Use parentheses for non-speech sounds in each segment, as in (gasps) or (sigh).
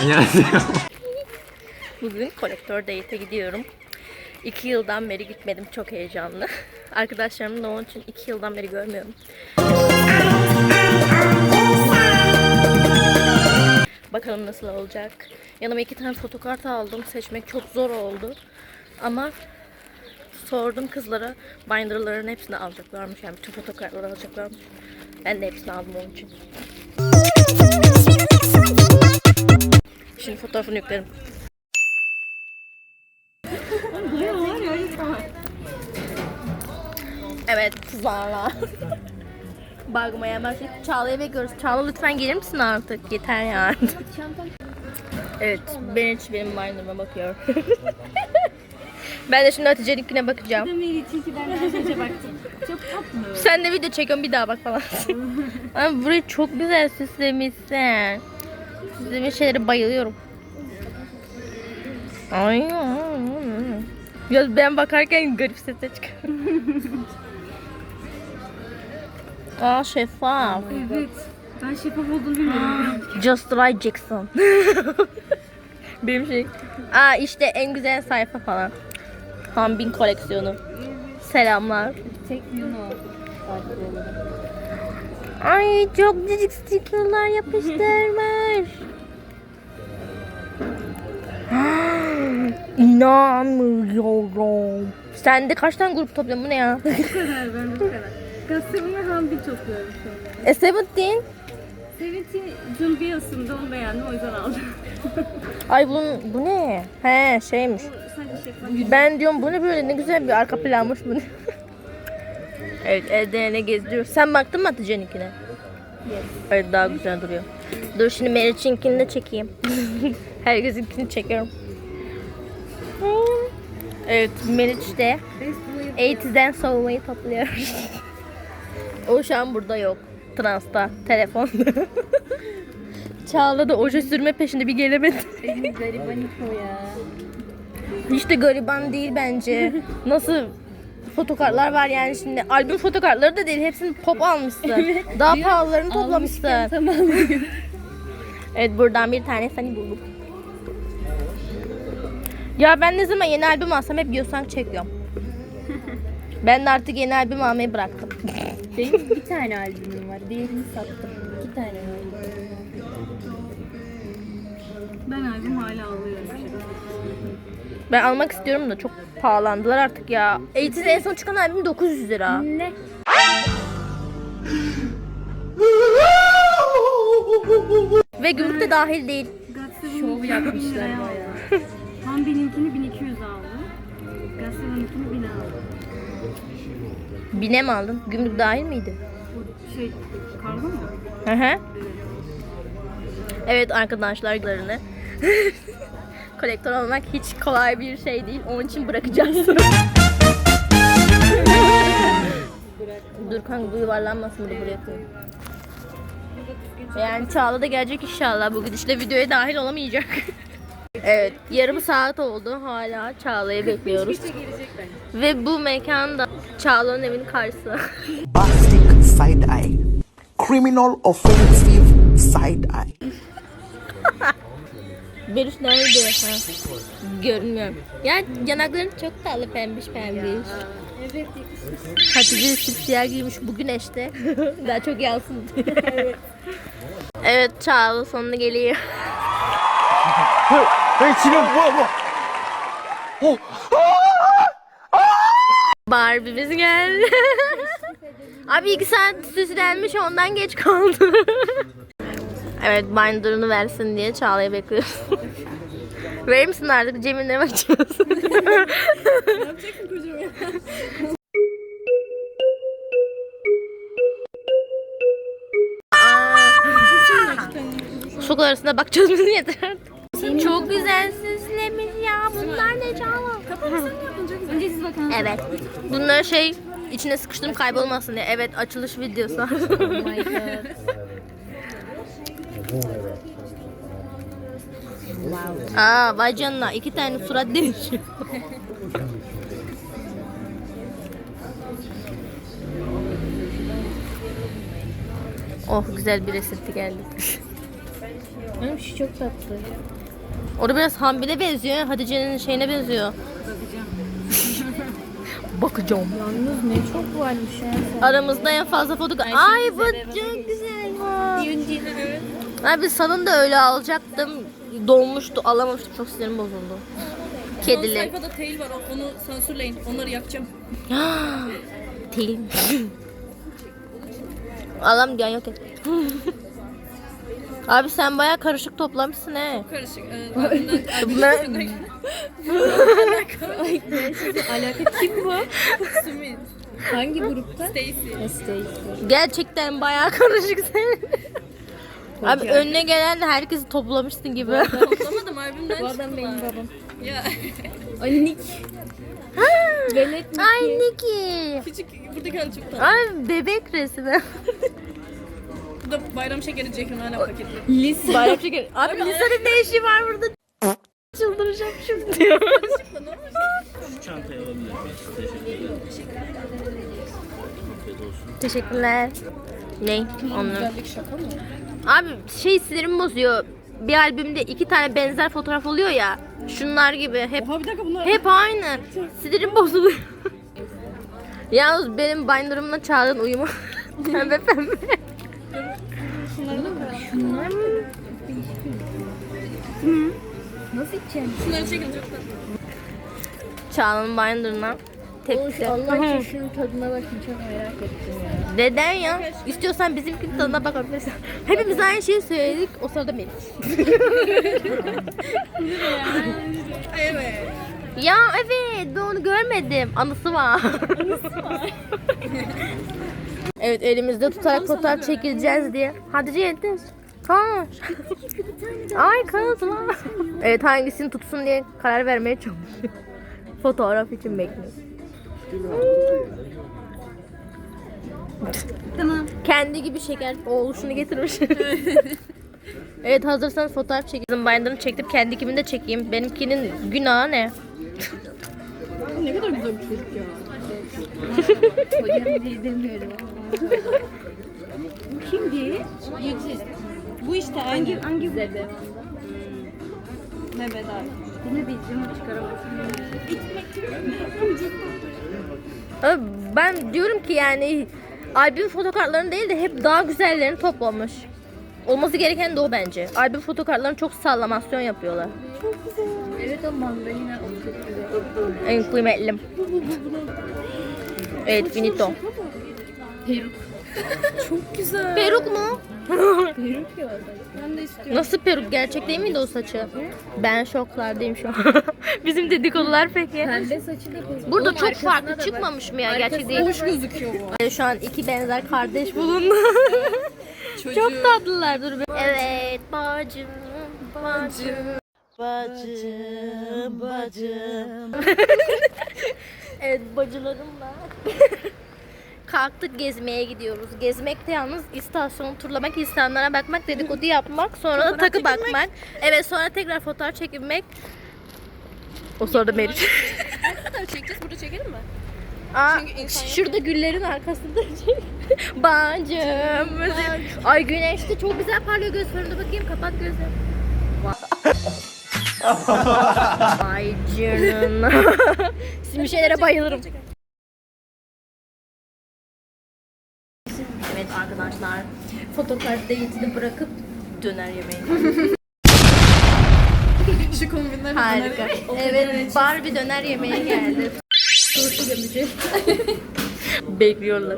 안녕하세요. Bugün kolektör date'e gidiyorum. İki yıldan beri gitmedim. Çok heyecanlı. Arkadaşlarımla onun için iki yıldan beri görmüyorum. Bakalım nasıl olacak. Yanıma iki tane fotokart aldım. Seçmek çok zor oldu. Ama sordum kızlara. Binderların hepsini alacaklarmış. Yani bütün fotokartları alacaklarmış. Ben de hepsini aldım onun için. Fotoğrafını yüklerim. Evet kızlarla. Bakmaya başladık. Çağla'yı bekliyoruz. Çağla lütfen gelir misin artık? Yeter yani. evet ben hiç benim binder'ıma bakıyor. (laughs) ben de şimdi Hatice'ninkine bakacağım. çünkü ben az önce baktım. Çok tatlı. Sen de video çekiyorsun bir daha bak falan. (laughs) Ama burayı çok güzel süslemişsin. Süslemiş şeylere bayılıyorum. Ay. Ya ben bakarken garip sesler çıkıyor. (laughs) Aa şeffaf. Evet. Ben şeffaf olduğunu bilmiyorum. Just like Jackson. (laughs) Benim şey. Aa işte en güzel sayfa falan. Hambin koleksiyonu. Selamlar. Tek Yuno. Ay çok cicik stickerlar yapıştırmış. (laughs) İnanmıyorum. Sen de kaç tane grup topluyorsun bu ne ya? (laughs) Bu kadar ben bu kadar. Gazetemeye hambi topluyorum şu an. e Seventeen. Seventeen Jun Bios'umda onu beğendim o yüzden aldım. (laughs) Ay bunun, bu ne? He şeymiş. Bu sadece şeffaf. Ben diyorum bu ne böyle ne güzel bir arka planmış bu ne? (laughs) evet evde ne gezdiriyor. Sen baktın mı Hatice'ninkine? Evet daha güzel duruyor. Dur şimdi Meriç'inkini de çekeyim. Herkesinkini çekiyorum. Evet Meriç de Eğitiz'den soğumayı topluyor. (laughs) o şu an burada yok. Transta, telefonda. (laughs) Çağla da oje sürme peşinde bir gelemedi. Benim garibanik o ya. Hiç de gariban değil bence. Nasıl fotokartlar var yani şimdi. Albüm fotokartları da değil. Hepsini pop almışsın. Daha pahalılarını toplamışsın. Tamam. (laughs) Evet buradan bir tane seni buldum. Ya ben ne zaman yeni albüm alsam hep Yosan çekiyorum. (laughs) ben de artık yeni albüm almayı bıraktım. Benim bir tane albümüm var. Diğerini sattım. İki tane var. Ben albüm hala alıyorum. Ben almak istiyorum da çok pahalandılar artık ya. Eğitim en son çıkan albüm 900 lira. Ne? Ve gümrük de dahil değil. Şov yapmışlar bayağı. (laughs) Hambi'ninkini 1200 aldım. Gazete'ninkini 1000 aldım. Bine mi aldın? Gümrük dahil miydi? Bu şey kargo mu? Hı hı. Evet arkadaşlar glarını. (laughs) Kolektör olmak hiç kolay bir şey değil. Onun için bırakacağız. (laughs) Dur kanka bu yuvarlanmasın bunu buraya koyayım. Yani Çağla da gelecek inşallah. Bu gidişle videoya dahil olamayacak. (laughs) evet yarım saat oldu. Hala Çağla'yı bekliyoruz. gelecek bence. Ve bu mekan da Çağla'nın evinin karşısı. (laughs) Bombastic side eye. Criminal offensive side eye. Berus nerede? Ha. Görünmüyor. Ya yanakların çok tatlı pembiş pembiş. Evet. Hatice simsiyah giymiş bugün eşte. (laughs) Daha çok yansın (laughs) evet. evet Çağla sonuna geliyor. Hey Çilem bu bu. Oh. Barbie'miz geldi. (laughs) Abi iki saat süslenmiş ondan geç kaldı. evet binder'ını versin diye Çağla'ya bekliyoruz. Verir misin artık Cemil'e bakacağız. (laughs) Sokak arasında bakacağız biz yeter artık. Çok güzel süslemiş ya. Bunlar ne Çağla? Önce siz bakın. Evet. Bunlar şey içine sıkıştırıp kaybolmasın diye. Evet açılış videosu. Oh my god. (laughs) Aa vay canına iki tane surat değişiyor. (laughs) oh güzel bir resimti geldi. Benim şu çok tatlı. Orada biraz Hambil'e benziyor. Hatice'nin şeyine benziyor. (laughs) Bakacağım. Yalnız ne çok varmış ya. Aramızda en fazla foto... Ay bu çok güzel var. Abi sanın da öyle alacaktım. Dolmuştu alamamıştım. Çok sinirim bozuldu. Son Kedili. sayfada tail var. Onu sansürleyin. Onları yakacağım. (gasps) Değil. (laughs) Alam diyen yok et. (laughs) Abi sen baya karışık toplamışsın he. Karışık. Ardından (laughs) Bunlar Alaka kim bu? Sümit, Hangi grupta? Stacy. Stacy. gerçekten baya karışık sen. Abi önüne gelen de herkesi toplamışsın gibi. Toplamadım albümden Bu adam benim babam. Ya (laughs) Ay Nick. Velet Nick. Ay Niki. küçük buradaki hali çok tatlı. Ay bebek resmi. (laughs) Bu da bayram şekeri Jack'ın hala paketli. Lis. (laughs) Bayram şekeri. Abi Lisa'nın ne işi var burada? Çıldıracağım şimdi diyor. Çantayı alabilir miyiz? Teşekkür ederim. Olsun. Teşekkürler. Ne? Onu. Güzellik şaka mı? Abi şey sinirimi bozuyor. Bir albümde iki tane benzer fotoğraf oluyor ya. Şunlar gibi hep Oha bir dakika bunlar. hep aynı. Sinirim bozuluyor. (laughs) Yalnız benim binderımla çağırdığın uyumu. (laughs) pembe pembe. Nasıl içeceğim? Şunları çekin çok tatlı. Çağla'nın binderına tepki. Allah için şunun tadına bakın çok merak ettim ya. Neden ya? İstiyorsan bizimki tadına bakabilirsin. Hepimiz aynı şeyi söyledik. O sırada benim. (laughs) Evet. Ya evet ben onu görmedim. Anısı var. evet elimizde tutarak fotoğraf çekileceğiz diye. Hadi yeter. Tamam. Ay kızma. evet hangisini tutsun diye karar vermeye çalışıyor. (laughs) Fotoğraf için bekliyor. Tamam. Kendi gibi şeker oğluşunu getirmiş. (laughs) evet hazırsanız fotoğraf çekeyim. Binder'ını çektim kendi kimini de çekeyim. Benimkinin günahı ne? Ne kadar güzel bir çocuk ya. (laughs) Hocam diye demiyorum. Kimdi? Bu işte hangi? Hangi zebe? Mehmet abi. Ben diyorum ki yani albüm fotokartlarını değil de hep daha güzellerini toplamış. Olması gereken de o bence. Albüm fotokartlarını çok sallamasyon yapıyorlar. Evet o mandalina o çok güzel. En kıymetlim. Evet finito. Peruk. (laughs) Çok güzel. Peruk mu? (laughs) Peruk ya. Ben de istiyorum. Nasıl peruk? Gerçek değil miydi o saçı? Ben şoklardayım şu an. (laughs) Bizim dedikodular peki. Pembe saçı da peruk. Burada Oğlum çok arkasına farklı bak. çıkmamış mı ya? Gerçek değil. Hoş gözüküyor bu. Yani Şu an iki benzer kardeş bulundu. (laughs) Çocuğu. Çok tatlılar dur bir. Evet bacım bacım. Bacım bacım. (laughs) evet bacılarımla. Kalktık gezmeye gidiyoruz. Gezmek de yalnız istasyonu turlamak, insanlara bakmak, dedikodu yapmak, sonra da takı bakmak. Evet sonra tekrar fotoğraf çekilmek. O sırada Meriç. (laughs) Ne kadar çekeceğiz? Burada çekelim mi? Aa, Çünkü insan yok şurada güllerin arkasında (laughs) Bacım. Ay güneşte çok güzel parlıyor gözlerinde bakayım kapat gözlerini. (laughs) Ay canına. Şimdi şeylere bayılırım. Arkadaşlar fotokart date'ini bırakıp döner yemeği. (laughs) Şu kombinler Harika. Evet Barbie döner yemeğe geldi. Turşu gömücü. (laughs) Bekliyorlar.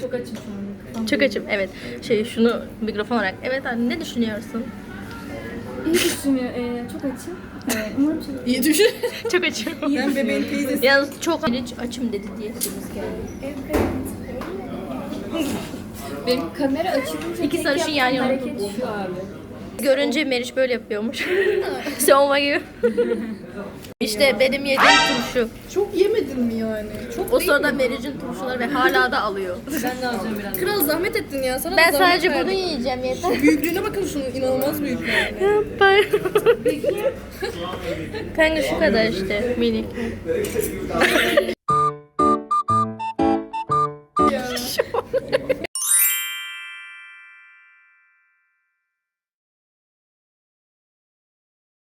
Çok açım şu an. Çok açım. Evet. Şey şunu mikrofon olarak. Evet anne ne düşünüyorsun? İyi düşünüyor. Ee, çok açım. Ee, umarım çok İyi düşün. (laughs) Çok açım. Ben bebeğin teyzesi. Yalnız çok hiç açım dedi diye sesimiz geldi. Benim kamera açılınca İki tek sarışın yan yaptığım yana hareket şu abi. Görünce Meriç böyle yapıyormuş. (laughs) Savunma gibi. İşte benim yediğim turşu. Çok yemedin mi yani? Çok O sırada Meriç'in turşuları ve hala da alıyor. (laughs) Ben de alacağım biraz. Kral zahmet ettin ya. Sana Ben da zahmet sadece verdim. bunu yiyeceğim yeter. Büyüklüğüne bakın şunun inanılmaz büyük yani. (laughs) Kanka şu kadar işte minik.